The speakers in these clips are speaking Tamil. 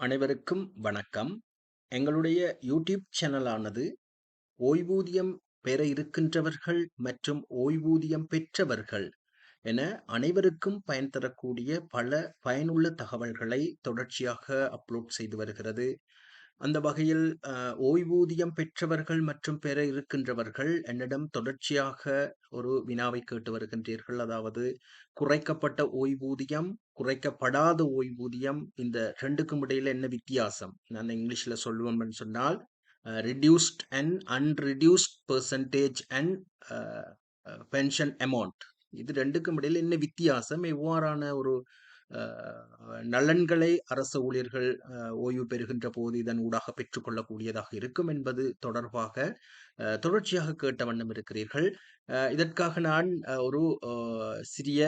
அனைவருக்கும் வணக்கம். எங்களுடைய யூடியூப் சேனலானது ஓய்வூதியம் பெற இருக்கின்றவர்கள் மற்றும் ஓய்வூதியம் பெற்றவர்கள் என அனைவருக்கும் பயன் தரக்கூடிய பல பயனுள்ள தகவல்களை தொடர்ச்சியாக அப்லோட் செய்து வருகிறது. அந்த வகையில் ஓய்வூதியம் பெற்றவர்கள் மற்றும் பெற இருக்கின்றவர்கள் என்னிடம் தொடர்ச்சியாக ஒரு வினாவை கேட்டு வருகின்றீர்கள். அதாவது குறைக்கப்பட்ட ஓய்வூதியம், குறைக்கப்படாத ஓய்வூதியம் இந்த ரெண்டுக்கும் இடையில என்ன வித்தியாசம்? நான் இங்கிலீஷ்ல சொல்லுவோம்னு சொன்னால், reduced and unreduced percentage and pension amount. இது ரெண்டுக்கும் இடையில என்ன வித்தியாசம்? எவ்வாறான ஒரு நலன்களை அரச ஊழியர்கள் ஓய்வு பெறுகின்ற போது இதன் ஊடாக பெற்றுக்கொள்ளக்கூடியதாக இருக்கும் என்பது தொடர்பாக தொடர்ச்சியாக கேட்ட வண்ணம் இருக்கிறீர்கள். இதற்காக நான் ஒரு சிறிய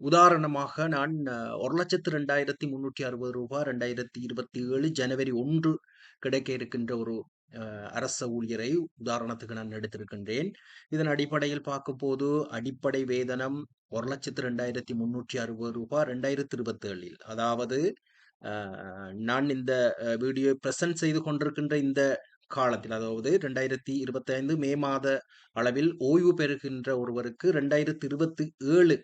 உதாரணமாக நான் ஒரு லட்சத்து ரெண்டாயிரத்தி முன்னூற்றி அறுபது ரூபாய் ரெண்டாயிரத்தி இருபத்தி ஏழு ஜனவரி ஒன்று கிடைக்க இருக்கின்ற ஒரு அரச ஊழியரை உதாரணத்துக்கு நான் எடுத்திருக்கின்றேன். இதன் அடிப்படையில் பார்க்கும் போது அடிப்படை வேதனம் ஒரு லட்சத்து ரெண்டாயிரத்தி முன்னூற்றி அறுபது ரூபாய் ரெண்டாயிரத்தி இருபத்தேழில். அதாவது நான் இந்த வீடியோ பிரசன்ட் செய்து கொண்டிருக்கின்ற இந்த காலத்தில் அதாவது ரெண்டாயிரத்தி இருபத்தி ஐந்து மே மாத அளவில் ஓய்வு பெறுகின்ற ஒருவருக்கு ரெண்டாயிரத்தி இருபத்தி ஏழு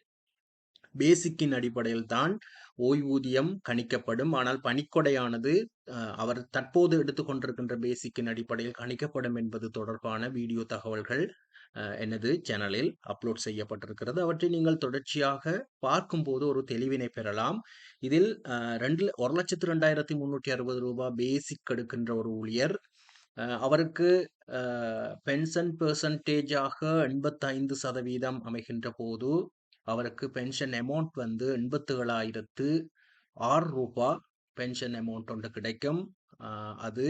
பேசிக்கின் அடிப்படையில் தான் ஓய்வூதியம் கணிக்கப்படும். ஆனால் பணிக்கொடையானது அவர் தற்போது எடுத்துக்கொண்டிருக்கின்ற பேசிக்கின் அடிப்படையில் கணிக்கப்படும் என்பது தொடர்பான வீடியோ தகவல்கள் எனது சேனலில் அப்லோட் செய்யப்பட்டிருக்கிறது. அவற்றை நீங்கள் தொடர்ச்சியாக பார்க்கும்போது ஒரு தெளிவினை பெறலாம். இதில் ரெண்டு ஒரு லட்சத்து ரெண்டாயிரத்தி முன்னூற்றி அறுபது ரூபாய் பேசிக் எடுக்கின்ற ஒரு ஊழியர், அவருக்கு பென்ஷன் பெர்சன்டேஜாக 85% அமைகின்ற போது, அவருக்கு பென்ஷன் அமௌண்ட் வந்து எண்பத்துகளாயிரத்து ஆறு ரூபா பென்ஷன் அமௌண்ட் ஒன்று கிடைக்கும். அது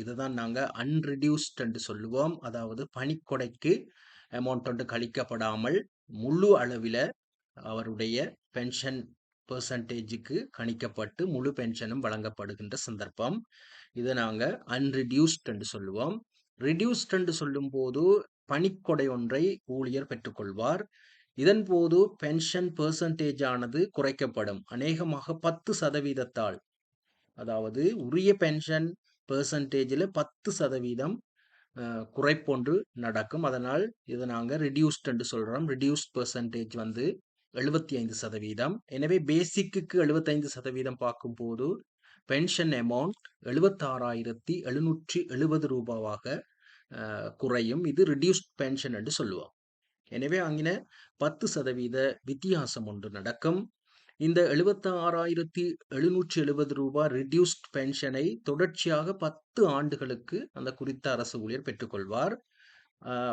இதுதான் நாங்கள் அன்ரெட்யூஸ்ட் சொல்லுவோம். அதாவது பணிக்கொடைக்கு அமௌண்ட் ஒன்று கழிக்கப்படாமல் முழு அளவில் அவருடைய பென்ஷன் பெர்சன்டேஜுக்கு கணிக்கப்பட்டு முழு பென்ஷனும் வழங்கப்படுகின்ற சந்தர்ப்பம். இதை நாங்கள் அன்ரெட்யூஸ்ட் சொல்லுவோம். ரெட்யூஸ்ட் சொல்லும்போது பணிக்கொடை ஒன்றை ஊழியர் பெற்றுக்கொள்வார். இதன் போது பென்ஷன் பெர்சன்டேஜ் ஆனது குறைக்கப்படும். அநேகமாக 10% அதாவது உரிய பென்ஷன் பெர்சன்டேஜில் பத்து சதவீதம் குறைப்பொன்று நடக்கும். அதனால் இதை நாங்கள் ரிடியூஸ்டுன்னு சொல்கிறோம் ரிடியூஸ்ட் பெர்சன்டேஜ் வந்து 75%. எனவே பேசிக்குக்கு 75% பார்க்கும்போது பென்ஷன் அமௌண்ட் எழுபத்தாறாயிரத்தி எழுநூற்றி எழுபது ரூபாவாக குறையும். இது ரிடியூஸ்ட் பென்ஷன் என்று சொல்லுவோம். எனவே அங்கின 10% வித்தியாசம் ஒன்று நடக்கும். இந்த எழுபத்தி ஆறாயிரத்தி எழுநூற்றி எழுபது ரூபாய் ரிடியூஸ்ட் பென்ஷனை தொடர்ச்சியாக 10 ஆண்டுகளுக்கு அந்த குறித்த அரசு ஊழியர் பெற்றுக்கொள்வார்.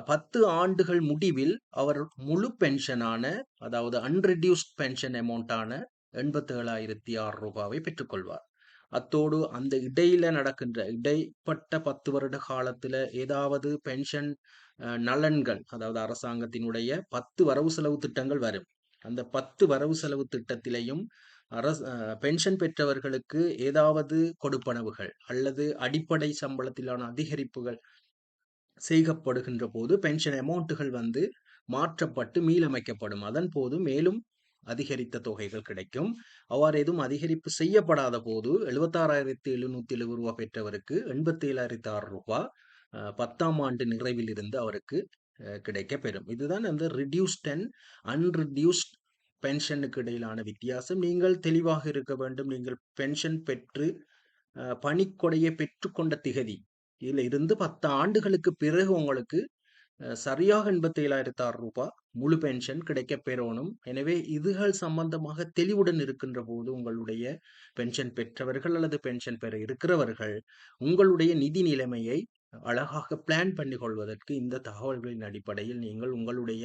பத்து ஆண்டுகள் முடிவில் அவர் முழு பென்ஷனான அதாவது அன்ரிடியூஸ்ட் பென்ஷன் அமௌண்ட் ஆன ரூ. 87,006 பெற்றுக்கொள்வார். அத்தோடு அந்த இடையில நடக்கின்ற இடைப்பட்ட 10 வருட காலத்துல ஏதாவது பென்ஷன் நலன்கள் அதாவது அரசாங்கத்தினுடைய 10 வரவு செலவு திட்டங்கள் வரும். அந்த 10 வரவு செலவு திட்டத்திலையும் அரச பென்ஷன் பெற்றவர்களுக்கு ஏதாவது கொடுப்பனவுகள் அல்லது அடிப்படை சம்பளத்திலான அதிகரிப்புகள் செய்யப்படுகின்ற போது பென்ஷன் அமௌண்ட்டுகள் வந்து மாற்றப்பட்டு மீளமைக்கப்படும். அதன் போது மேலும் அதிகரித்த தொகைகள் கிடைக்கும். அவ்வாறு எதுவும் அதிகரிப்பு செய்யப்படாத போது ரூ. 76,770 பெற்றவருக்கு எண்பத்தி ஏழாயிரத்தி ஆறு ரூபா பத்தாம் ஆண்டு நிறைவில் இருந்து அவருக்கு கிடைக்க பெறும் இதுதான் அந்த ரிடியூஸ்ட் அண்ட் அன்ரிடியூஸ்ட் பென்ஷனுக்கு இடையிலான வித்தியாசம். நீங்கள் தெளிவாக இருக்க வேண்டும். நீங்கள் பென்ஷன் பெற்று பணிக்கொடையை பெற்றுக்கொண்ட திகதி இதில் இருந்து 10 ஆண்டுகளுக்கு பிறகு உங்களுக்கு சரியாக எண்பத்தி ஏழாயிரத்தி ஆறு ரூபாய் முழு பென்ஷன் கிடைக்கப் பெறோணும். எனவே இதுகள் சம்பந்தமாக தெளிவுடன் இருக்கின்ற போது உங்களுடைய பென்ஷன் பெற்றவர்கள் அல்லது பென்ஷன் பெற இருக்கிறவர்கள் உங்களுடைய நிதி நிலைமையை அழகாக பிளான் பண்ணிக் கொள்வதற்கு இந்த தகவல்களின் அடிப்படையில் நீங்கள் உங்களுடைய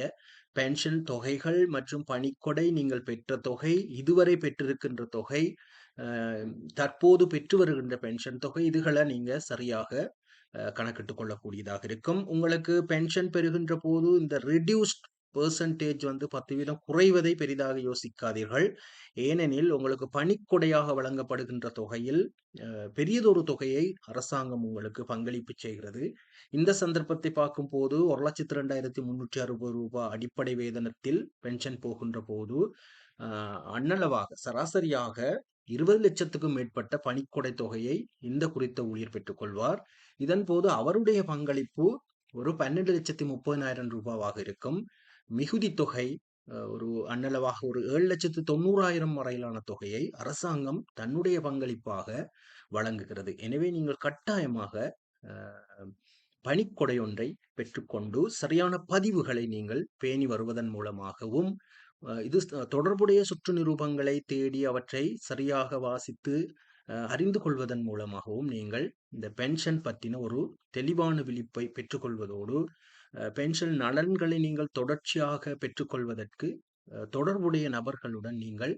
பென்ஷன் தொகைகள் மற்றும் பணிக்கொடை நீங்கள் பெற்ற தொகை, இதுவரை பெற்றிருக்கின்ற தொகை, தற்போது பெற்று வருகின்ற பென்ஷன் தொகை இதுகளை நீங்கள் சரியாக கணக்கிட்டு கணக்கிட்டுக் கொள்ளக்கூடியதாக இருக்கும். உங்களுக்கு பென்ஷன் பெறுகின்ற போது இந்த ரிடியூஸ்ட் பெர்சன்டேஜ் வந்து 10% குறைவதை பெரிதாக யோசிக்காதீர்கள். ஏனெனில் உங்களுக்கு பணிக்கொடையாக வழங்கப்படுகின்ற தொகையில் பெரியதொரு தொகையை அரசாங்கம் உங்களுக்கு பங்களிப்பு செய்கிறது. இந்த சந்தர்ப்பத்தை பார்க்கும் போது ஒரு லட்சத்தி ரெண்டாயிரத்தி முன்னூற்றி அறுபது ரூபாய் அடிப்படை வேதனத்தில் பென்ஷன் போகின்ற போது, அண்ணளவாக சராசரியாக 20,00,000க்கும் மேற்பட்ட பணிக்கொடை தொகையை இந்த குறித்த ஊழியர் பெற்றுக்கொள்வார். இதன்போது அவருடைய பங்களிப்பு ஒரு பன்னெண்டு லட்சத்தி முப்பதினாயிரம் ரூபாவாக இருக்கும். மிகுதி தொகை ஒரு அண்ணளவாக ஒரு ஏழு லட்சத்து தொண்ணூறாயிரம் வரையிலான தொகையை அரசாங்கம் தன்னுடைய பங்களிப்பாக வழங்குகிறது. எனவே நீங்கள் கட்டாயமாக அ பணிக்கொடை ஒன்றை பெற்றுக்கொண்டு, சரியான பதிவுகளை நீங்கள் பேணி வருவதன் மூலமாகவும், இது தொடர்புடைய சுற்று நிரூபங்களை தேடி அவற்றை சரியாக வாசித்து அறிந்து கொள்வதன் மூலமாகவும் நீங்கள் இந்த பென்ஷன் பற்றின ஒரு தெளிவான விழிப்பை பெற்றுக்கொள்வதோடு, பென்ஷன் நலன்களை நீங்கள் தொடர்ச்சியாக பெற்றுக்கொள்வதற்கு தொடர்புடைய நபர்களுடன் நீங்கள்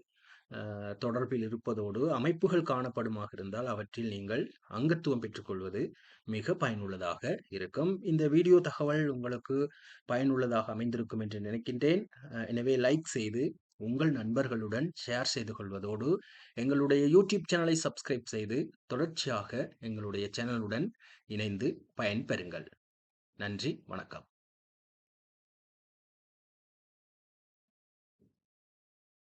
தொடர்பில் இருப்பதோடு, அமைப்புகள் காணப்படுமாக இருந்தால் அவற்றில் நீங்கள் அங்கத்துவம் பெற்றுக்கொள்வது மிக பயனுள்ளதாக இருக்கும். இந்த வீடியோ தகவல் உங்களுக்கு பயனுள்ளதாக அமைந்திருக்கும் என்று நினைக்கின்றேன். எனவே லைக் செய்து உங்கள் நண்பர்களுடன் ஷேர் செய்து கொள்வதோடு, எங்களுடைய யூடியூப் சேனலை சப்ஸ்கிரைப் செய்து தொடர்ச்சியாக எங்களுடைய சேனலுடன் இணைந்து பயன்பெறுங்கள். நன்றி, வணக்கம்.